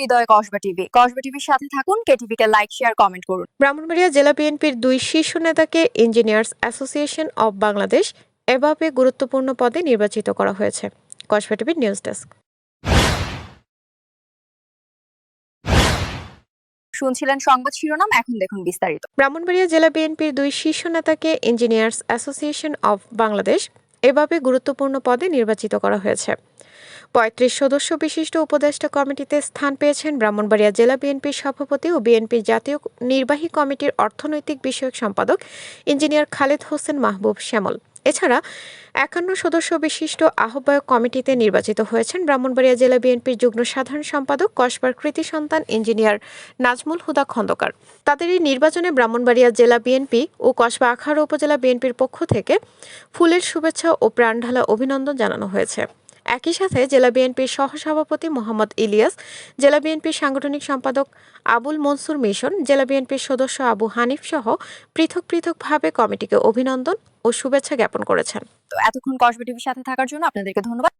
হৃদয় Kasba TV. Kasba টিভির সাথে থাকুন কেটিভি কে লাইক শেয়ার কমেন্ট করুন। ব্রাহ্মণবাড়িয়া জেলা বিএনপির দুই শীর্ষ নেতাকে ইঞ্জিনিয়ার্স অ্যাসোসিয়েশন অব বাংলাদেশ এভাবে গুরুত্বপূর্ণ পদে নির্বাচিত করা হয়েছে। কসবা টিভির নিউজ ডেস্ক। শুনছিলেন সংবাদ শিরোনাম এখন দেখুন বিস্তারিত। ব্রাহ্মণবাড়িয়া জেলা বিএনপির দুই শীর্ষ নেতাকে ইঞ্জিনিয়ার্স অ্যাসোসিয়েশন অব বাংলাদেশ এভাবে গুরুত্বপূর্ণ পদে নির্বাচিত করা হয়েছে। পঁয়ত্রিশ সদস্য বিশিষ্ট উপদেষ্টা কমিটিতে স্থান পেয়েছেন ব্রাহ্মণবাড়িয়া জেলা বিএনপির সভাপতি ও বিএনপির জাতীয় নির্বাহী কমিটির অর্থনৈতিক বিষয়ক সম্পাদক ইঞ্জিনিয়ার খালেদ হোসেন মাহবুব শ্যামল। এছাড়া একান্ন সদস্য বিশিষ্ট আহ্বায়ক কমিটিতে নির্বাচিত হয়েছেন ব্রাহ্মণবাড়িয়া জেলা বিএনপির যুগ্ম সাধারণ সম্পাদক, কসবার কৃতি সন্তান ইঞ্জিনিয়ার নাজমুল হুদা খন্দকার। তাদের এই নির্বাচনে ব্রাহ্মণবাড়িয়া জেলা বিএনপি ও কসবা আখাড়া উপজেলা বিএনপির পক্ষ থেকে ফুলের শুভেচ্ছা ও প্রাণঢালা অভিনন্দন জানানো হয়েছে। একই সাথে জেলা বিএনপির সহসভাপতি মোহাম্মদ ইলিয়াস, জেলা বিএনপির সাংগঠনিক সম্পাদক আবুল মনসুর মিশন, জেলা বিএনপির সদস্য আবু হানিফ সহ পৃথক পৃথকভাবে কমিটিকে অভিনন্দন ও শুভেচ্ছা জ্ঞাপন করেছেন। তো এতক্ষণ কসবা টিভির সাথে থাকার জন্য আপনাদেরকে ধন্যবাদ।